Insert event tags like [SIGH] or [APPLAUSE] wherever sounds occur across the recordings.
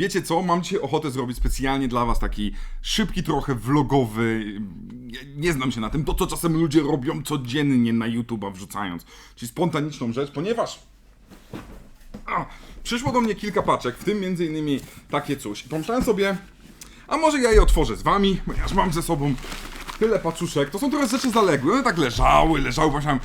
wiecie co, mam dzisiaj ochotę zrobić specjalnie dla was taki szybki trochę vlogowy, nie, znam się na tym, to co czasem ludzie robią codziennie na YouTube'a wrzucając, czyli spontaniczną rzecz, ponieważ a, przyszło do mnie kilka paczek, w tym między innymi takie coś. I pomyślałem sobie, a może ja je otworzę z wami, ponieważ mam ze sobą tyle paczuszek. To są trochę rzeczy zaległe, one tak leżały, leżały, pomyślałem,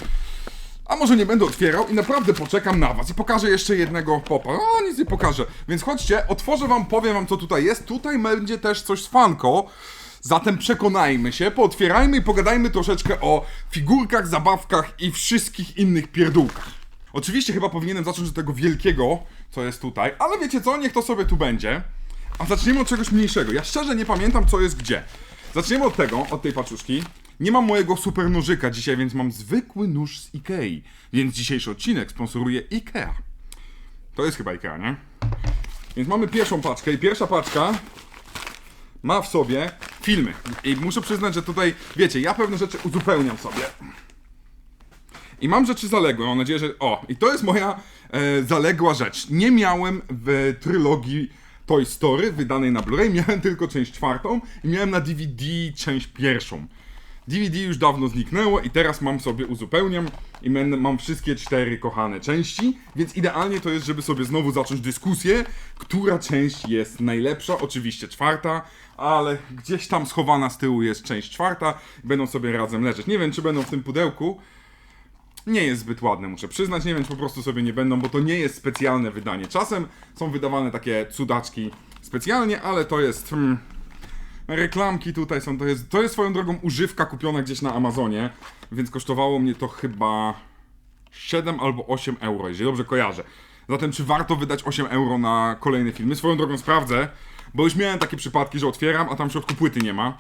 a może nie będę otwierał i naprawdę poczekam na was i pokażę jeszcze jednego popa. O, nic nie pokażę. Więc chodźcie, otworzę wam, powiem wam co tutaj jest. Tutaj będzie też coś z fanko. Zatem przekonajmy się, pootwierajmy i pogadajmy troszeczkę o figurkach, zabawkach i wszystkich innych pierdółkach. Oczywiście chyba powinienem zacząć od tego wielkiego, co jest tutaj, ale wiecie co, niech to sobie tu będzie. A zaczniemy od czegoś mniejszego. Ja szczerze nie pamiętam, co jest gdzie. Zaczniemy od tego, od tej paczuszki. Nie mam mojego super nożyka dzisiaj, więc mam zwykły nóż z Ikei. Więc dzisiejszy odcinek sponsoruje Ikea. To jest chyba Ikea, nie? Więc mamy pierwszą paczkę i pierwsza paczka ma w sobie filmy. I muszę przyznać, że tutaj, wiecie, ja pewne rzeczy uzupełniam sobie. I mam rzeczy zaległe, mam nadzieję, że... O, i to jest moja e, zaległa rzecz. Nie miałem w trylogii Toy Story wydanej na Blu-ray, miałem [LAUGHS] tylko część czwartą i miałem na DVD część pierwszą. DVD już dawno zniknęło i teraz mam sobie, uzupełniam i mam wszystkie cztery kochane części, więc idealnie to jest, żeby sobie znowu zacząć dyskusję, która część jest najlepsza, oczywiście czwarta, ale gdzieś tam schowana z tyłu jest część czwarta, będą sobie razem leżeć. Nie wiem, czy będą w tym pudełku, nie jest zbyt ładne, muszę przyznać. Nie wiem, czy po prostu sobie nie będą, bo to nie jest specjalne wydanie. Czasem są wydawane takie cudaczki specjalnie, ale to jest. Hmm, reklamki tutaj są. To jest, to jest swoją drogą używka kupiona gdzieś na Amazonie, więc kosztowało mnie to chyba 7 albo 8 euro, jeżeli dobrze kojarzę. Zatem, czy warto wydać 8 euro na kolejne filmy? Swoją drogą sprawdzę, bo już miałem takie przypadki, że otwieram, a tam w środku płyty nie ma.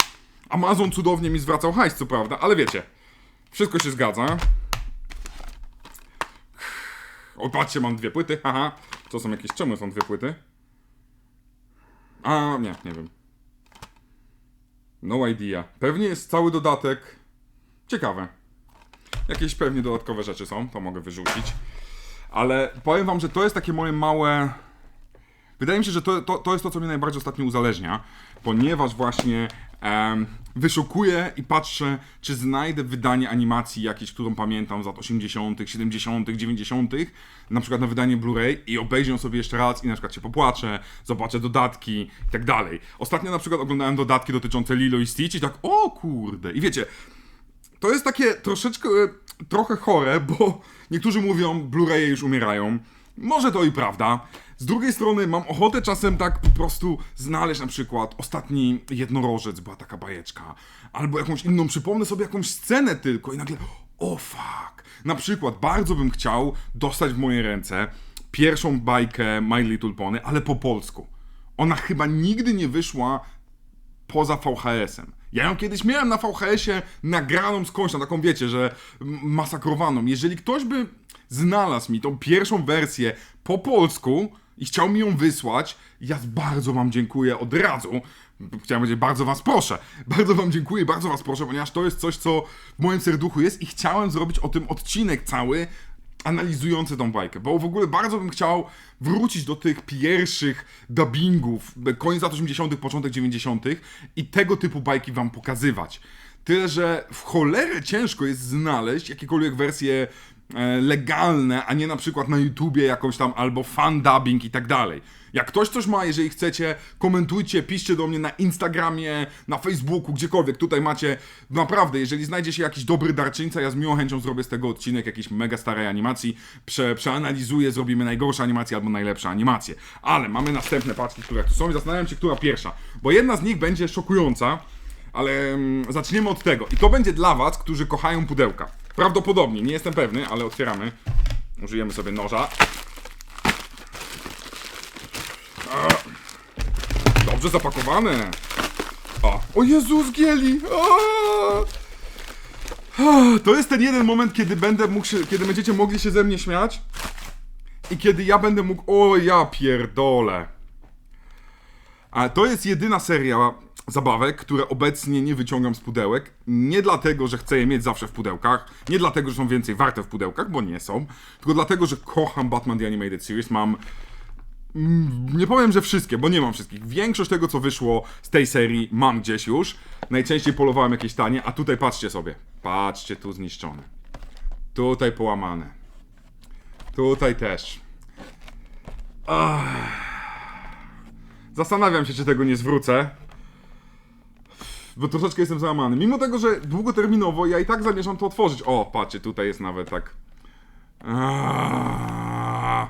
Amazon cudownie mi zwracał hajs, co prawda, ale wiecie, wszystko się zgadza. O, patrzcie, mam dwie płyty, haha. To są jakieś, czemu są dwie płyty? A, nie, nie wiem. No idea. Pewnie jest cały dodatek. Ciekawe. Jakieś pewnie dodatkowe rzeczy są, to mogę wyrzucić. Ale powiem wam, że to jest takie moje małe... Wydaje mi się, że to, to, to jest to, co mnie najbardziej ostatnio uzależnia, ponieważ właśnie em, wyszukuję i patrzę, czy znajdę wydanie animacji jakieś, którą pamiętam z lat 80., 70., 90., na przykład na wydanie Blu-ray i obejrzę ją sobie jeszcze raz i na przykład się popłaczę, zobaczę dodatki i tak dalej. Ostatnio na przykład oglądałem dodatki dotyczące Lilo i Stitch i tak, o kurde, i wiecie, to jest takie troszeczkę, e, trochę chore, bo niektórzy mówią, Blu-raye już umierają. Może to i prawda. Z drugiej strony mam ochotę czasem tak po prostu znaleźć na przykład ostatni jednorożec, była taka bajeczka, albo jakąś inną, przypomnę sobie jakąś scenę tylko i nagle, o fuck. Na przykład bardzo bym chciał dostać w moje ręce pierwszą bajkę My Little Pony, ale po polsku. Ona chyba nigdy nie wyszła poza VHS-em. Ja ją kiedyś miałem na VHS-ie nagraną skądś, na taką wiecie, że masakrowaną. Jeżeli ktoś by znalazł mi tą pierwszą wersję po polsku i chciał mi ją wysłać, ja bardzo wam dziękuję od razu. Chciałem powiedzieć, bardzo was proszę. Bardzo wam dziękuję, bardzo was proszę, ponieważ to jest coś, co w moim serduchu jest i chciałem zrobić o tym odcinek cały, analizujący tą bajkę, bo w ogóle bardzo bym chciał wrócić do tych pierwszych dubbingów, koniec lat 80., początek 90. i tego typu bajki wam pokazywać. Tyle, że w cholerę ciężko jest znaleźć jakiekolwiek wersje legalne, a nie na przykład na YouTubie jakąś tam albo fan dubbing i tak dalej. Jak ktoś coś ma, jeżeli chcecie, komentujcie, piszcie do mnie na Instagramie, na Facebooku, gdziekolwiek. Tutaj macie, naprawdę, jeżeli znajdzie się jakiś dobry darczyńca, ja z miłą chęcią zrobię z tego odcinek jakiejś mega starej animacji, prze, przeanalizuję, zrobimy najgorsze animacje albo najlepsze animacje. Ale mamy następne paczki, które tu są i zastanawiam się, która pierwsza. Bo jedna z nich będzie szokująca, ale mm, zaczniemy od tego. I to będzie dla was, którzy kochają pudełka. Prawdopodobnie, nie jestem pewny, ale otwieramy. Użyjemy sobie noża. Dobrze zapakowane. O, o Jezus Gieli! O! Ah, To jest ten jeden moment, kiedy będę mógł się, kiedy będziecie mogli się ze mnie śmiać i kiedy ja będę mógł, o ja pierdolę. To jest jedyna seria zabawek, które obecnie nie wyciągam z pudełek. Nie dlatego, że chcę je mieć zawsze w pudełkach, nie dlatego, że są więcej warte w pudełkach, bo nie są, tylko dlatego, że kocham Batman The Animated Series. Mam Mm, Nie powiem, że wszystkie, bo nie mam wszystkich. Większość tego, co wyszło z tej serii, mam gdzieś już. Najczęściej polowałem jakieś tanie, a tutaj patrzcie sobie. Patrzcie, tu zniszczone. Tutaj połamane. Tutaj też. Ach. Zastanawiam się, czy tego nie zwrócę. Bo troszeczkę jestem załamany. Mimo tego, że długoterminowo ja i tak zamierzam to otworzyć. O, patrzcie, tutaj jest nawet tak. Aaaa.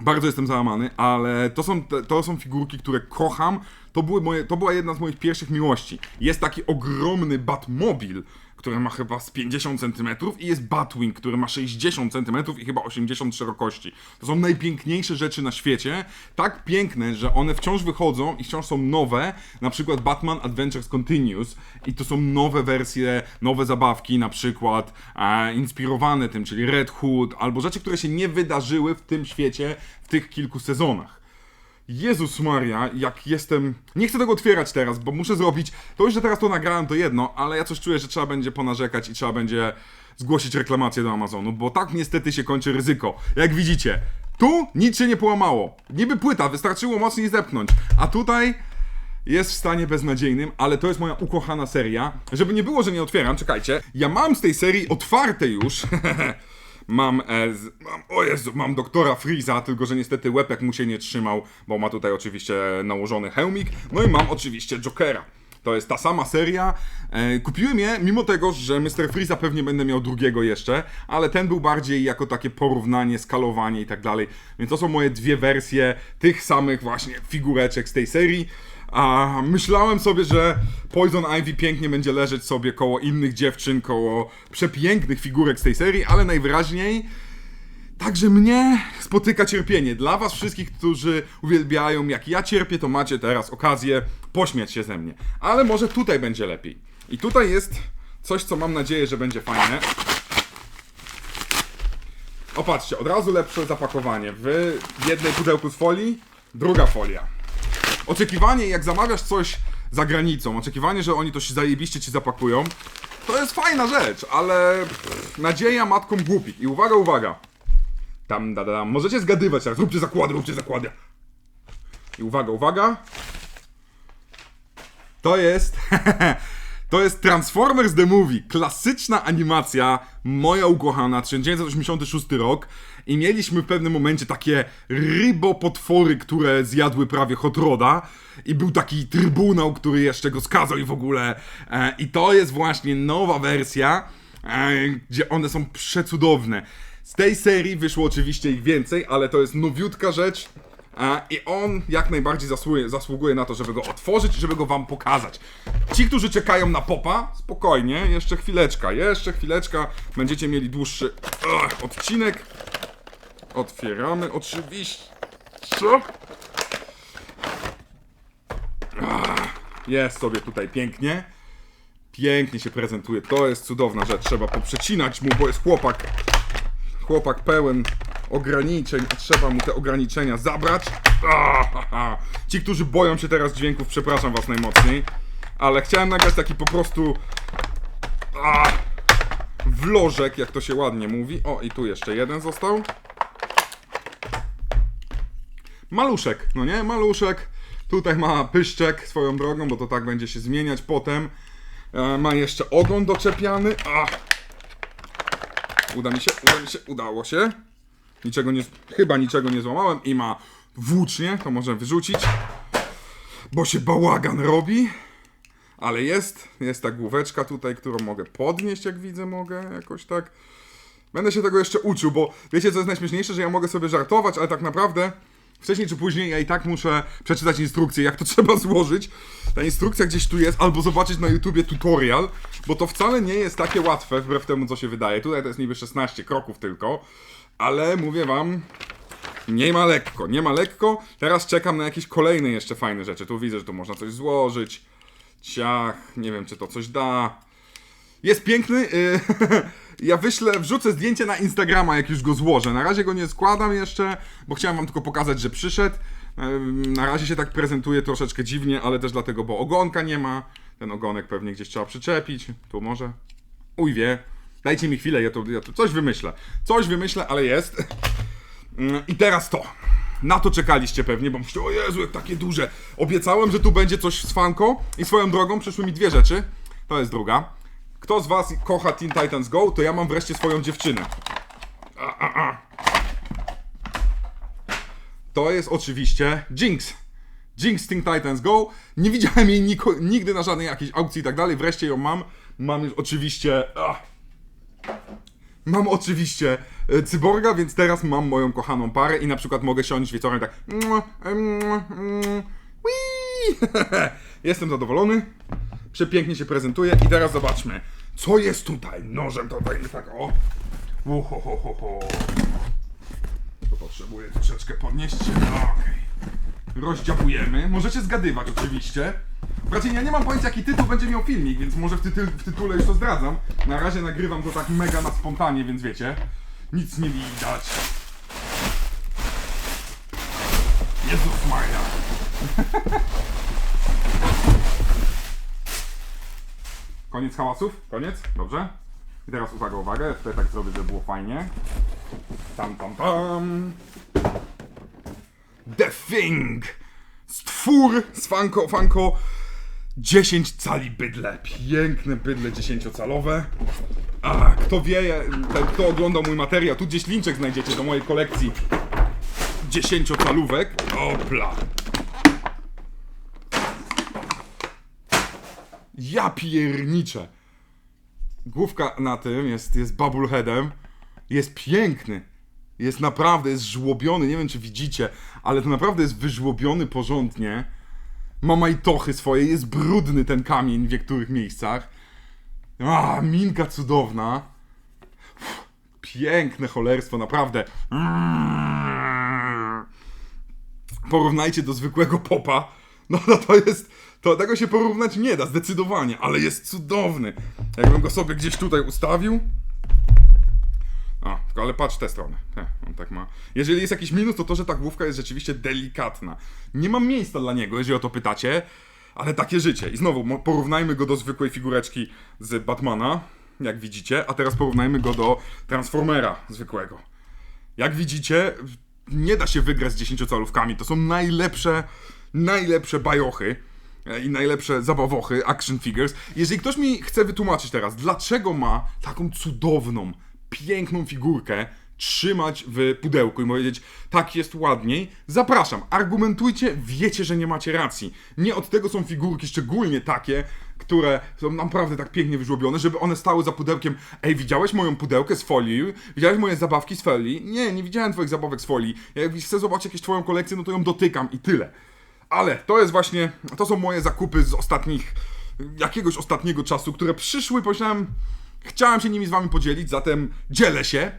Bardzo jestem załamany, ale to są, te- to są figurki, które kocham. To, były moje, to była jedna z moich pierwszych miłości. Jest taki ogromny Batmobil, który ma chyba z 50 cm i jest Batwing, który ma 60 cm i chyba 80 szerokości. To są najpiękniejsze rzeczy na świecie. Tak piękne, że one wciąż wychodzą i wciąż są nowe. Na przykład Batman Adventures Continues i to są nowe wersje, nowe zabawki, na przykład e, inspirowane tym, czyli Red Hood, albo rzeczy, które się nie wydarzyły w tym świecie w tych kilku sezonach. Jezus Maria, jak jestem. Nie chcę tego otwierać teraz, bo muszę zrobić. To już, że teraz to nagrałem, to jedno, ale ja coś czuję, że trzeba będzie ponarzekać i trzeba będzie zgłosić reklamację do Amazonu, bo tak niestety się kończy ryzyko. Jak widzicie, tu nic się nie połamało. Niby płyta, wystarczyło mocniej zepchnąć, a tutaj jest w stanie beznadziejnym, ale to jest moja ukochana seria. Żeby nie było, że nie otwieram, czekajcie. Ja mam z tej serii otwarte już. [LAUGHS] mam, e, z, mam, o Jezu, mam doktora Freeza, tylko że niestety łepek mu się nie trzymał, bo ma tutaj oczywiście nałożony hełmik. No i mam oczywiście Jokera. To jest ta sama seria. E, kupiłem je, mimo tego, że Mr. Freeza pewnie będę miał drugiego jeszcze, ale ten był bardziej jako takie porównanie, skalowanie i tak dalej. Więc to są moje dwie wersje tych samych właśnie figureczek z tej serii. A myślałem sobie, że Poison Ivy pięknie będzie leżeć sobie koło innych dziewczyn, koło przepięknych figurek z tej serii, ale najwyraźniej Także mnie spotyka cierpienie. Dla was wszystkich, którzy uwielbiają, jak ja cierpię, to macie teraz okazję pośmiać się ze mnie. Ale może tutaj będzie lepiej. I tutaj jest coś, co mam nadzieję, że będzie fajne. O, patrzcie, od razu lepsze zapakowanie. W jednej pudełku z folii, druga folia. Oczekiwanie, jak zamawiasz coś za granicą, oczekiwanie, że oni to się zajebiście ci zapakują, to jest fajna rzecz, ale pff, nadzieja matką głupich. I uwaga, uwaga. Tam, da, da, da. Możecie zgadywać teraz. Róbcie zakłady, róbcie zakłady. I uwaga, uwaga. To jest. [LAUGHS] to jest Transformers The Movie. Klasyczna animacja, moja ukochana, 1986 rok. I mieliśmy w pewnym momencie takie rybopotwory, które zjadły prawie Hot Roda. I był taki trybunał, który jeszcze go skazał i w ogóle. E, I to jest właśnie nowa wersja, e, gdzie one są przecudowne. Z tej serii wyszło oczywiście ich więcej, ale to jest nowiutka rzecz. A, I on jak najbardziej zasługuje, zasługuje na to, żeby go otworzyć i żeby go wam pokazać. Ci, którzy czekają na popa, spokojnie, jeszcze chwileczka, jeszcze chwileczka, będziecie mieli dłuższy odcinek. Otwieramy oczywiście. Co? Jest sobie tutaj pięknie. Pięknie się prezentuje. To jest cudowna rzecz. Trzeba poprzecinać mu, bo jest chłopak chłopak pełen ograniczeń, a trzeba mu te ograniczenia zabrać. Ah, Ci, którzy boją się teraz dźwięków, przepraszam was najmocniej, ale chciałem nagrać taki po prostu wlożek, jak to się ładnie mówi. O, i tu jeszcze jeden został. Maluszek, no nie? Maluszek. Tutaj ma pyszczek swoją drogą, bo to tak będzie się zmieniać potem. E, ma jeszcze ogon doczepiany. Ach. Uda mi się, uda mi się, udało się. Niczego nie, chyba niczego nie złamałem i ma włócznie, to może wyrzucić. Bo się bałagan robi. Ale jest, jest ta główeczka tutaj, którą mogę podnieść, jak widzę, mogę jakoś tak. Będę się tego jeszcze uczył, bo wiecie co jest najśmieszniejsze, że ja mogę sobie żartować, ale tak naprawdę wcześniej czy później ja i tak muszę przeczytać instrukcję, jak to [LAUGHS] trzeba złożyć. Ta instrukcja gdzieś tu jest, albo zobaczyć na YouTubie tutorial, bo to wcale nie jest takie łatwe, wbrew temu co się wydaje. Tutaj to jest niby 16 kroków tylko, ale mówię wam, nie ma lekko, nie ma lekko. Teraz czekam na jakieś kolejne jeszcze fajne rzeczy. Tu widzę, że tu można coś złożyć. Ciach, nie wiem czy to coś da. Jest piękny. y, [LAUGHS] ja wyślę, wrzucę zdjęcie na Instagrama, jak już go złożę. Na razie go nie składam jeszcze, bo chciałem wam tylko pokazać, że przyszedł. Na razie się tak prezentuje troszeczkę dziwnie, ale też dlatego, bo ogonka nie ma. Ten ogonek pewnie gdzieś trzeba przyczepić. Tu może. Uj wie. Dajcie mi chwilę, ja tu, ja tu coś wymyślę. Coś wymyślę, ale jest. Ym, I teraz to. Na to czekaliście pewnie, bo myślicie, o Jezu, jak takie duże. Obiecałem, że tu będzie coś z fanką i swoją drogą przyszły mi dwie rzeczy. To jest druga. Kto z was kocha Teen Titans Go, to ja mam wreszcie swoją dziewczynę. A, a, a. To jest oczywiście Jinx. Jinx Teen Titans Go. Nie widziałem jej niko- nigdy na żadnej jakiejś aukcji i tak dalej. Wreszcie ją mam. Mam już oczywiście... Ach. Mam oczywiście e, cyborga, więc teraz mam moją kochaną parę i na przykład mogę siąść wieczorem tak. [LAUGHS] Jestem zadowolony. Przepięknie się prezentuje i teraz zobaczmy, co jest tutaj. Nożem to dajmy tak o. Uhohoho. To potrzebuję troszeczkę podnieść. No, Okej. Rozdziabujemy. Możecie zgadywać oczywiście. Raczej ja nie mam pojęcia jaki tytuł będzie miał filmik, więc może w, tytule, w tytule już to zdradzam. Na razie nagrywam to tak mega na spontanie, więc wiecie. Nic nie widać. Jezus Maria. [LAUGHS] Koniec hałasów? Koniec? Dobrze. I teraz uwaga, uwaga. Ja tutaj tak zrobię, żeby było fajnie. Tam, tam, tam. The Thing! Stwór z fanko, fanko 10 cali bydle. Piękne bydle 10-calowe. A, kto wie, kto oglądał mój materiał, tu gdzieś linczek znajdziecie do mojej kolekcji 10-calówek. Opla. Ja pierniczę. Główka na tym jest, jest bubbleheadem. Jest piękny. Jest naprawdę, jest żłobiony. Nie wiem, czy widzicie, ale to naprawdę jest wyżłobiony porządnie. Ma majtochy swoje, jest brudny ten kamień w niektórych miejscach. A, minka cudowna. Piękne cholerstwo, naprawdę. Porównajcie do zwykłego popa. No, no to jest. To tego się porównać nie da, zdecydowanie, ale jest cudowny. Jakbym go sobie gdzieś tutaj ustawił. Tylko ale patrz tę stronę. He, on tak ma. Jeżeli jest jakiś minus, to to, że ta główka jest rzeczywiście delikatna. Nie mam miejsca dla niego, jeżeli o to pytacie, ale takie życie. I znowu porównajmy go do zwykłej figureczki z Batmana, jak widzicie, a teraz porównajmy go do Transformera zwykłego. Jak widzicie, nie da się wygrać z 10-calówkami. To są najlepsze, najlepsze bajochy e, i najlepsze zabawochy, action figures. Jeżeli ktoś mi chce wytłumaczyć teraz, dlaczego ma taką cudowną, piękną figurkę trzymać w pudełku i powiedzieć, tak jest ładniej, zapraszam, argumentujcie, wiecie, że nie macie racji. Nie od tego są figurki, szczególnie takie, które są naprawdę tak pięknie wyżłobione, żeby one stały za pudełkiem. Ej, widziałeś moją pudełkę z folii? Widziałeś moje zabawki z folii? Nie, nie widziałem twoich zabawek z folii. Jak chcę zobaczyć jakąś twoją kolekcję, no to ją dotykam i tyle. Ale to jest właśnie, to są moje zakupy z ostatnich, jakiegoś ostatniego czasu, które przyszły, pomyślałem, chciałem się nimi z wami podzielić, zatem dzielę się.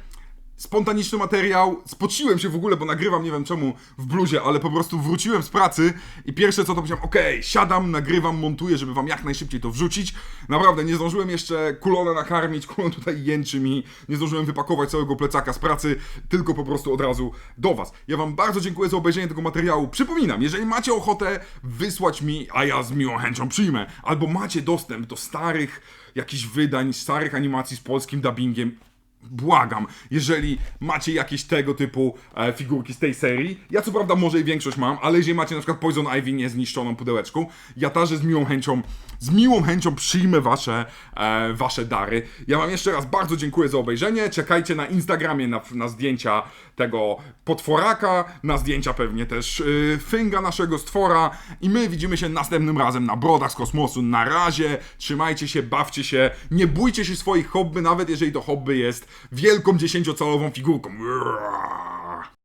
Spontaniczny materiał, spociłem się w ogóle, bo nagrywam nie wiem czemu w bluzie, ale po prostu wróciłem z pracy i pierwsze co to powiedziałem, okej, siadam, nagrywam, montuję, żeby wam jak najszybciej to wrzucić. Naprawdę, nie zdążyłem jeszcze kulona nakarmić, [LAUGHS] kulon tutaj jęczy mi, nie zdążyłem wypakować całego plecaka z pracy, tylko po prostu od razu do was. Ja wam bardzo dziękuję za obejrzenie tego materiału. Przypominam, jeżeli macie ochotę wysłać mi, a ja z miłą chęcią przyjmę, albo macie dostęp do starych jakichś wydań, starych animacji z polskim dubbingiem, Błagam, jeżeli macie jakieś tego typu e, figurki z tej serii, ja co prawda może i większość mam, ale jeżeli macie na przykład Poison Ivy niezniszczoną pudełeczką, ja także z miłą chęcią, z miłą chęcią przyjmę wasze, e, wasze dary. Ja wam jeszcze raz bardzo dziękuję za obejrzenie, czekajcie na Instagramie na, na zdjęcia tego potworaka, na zdjęcia pewnie też y, Finga naszego stwora i my widzimy się następnym razem na Brodach z Kosmosu. Na razie, trzymajcie się, bawcie się, nie bójcie się swoich hobby, nawet jeżeli to hobby jest wielką dziesięciocalową figurką.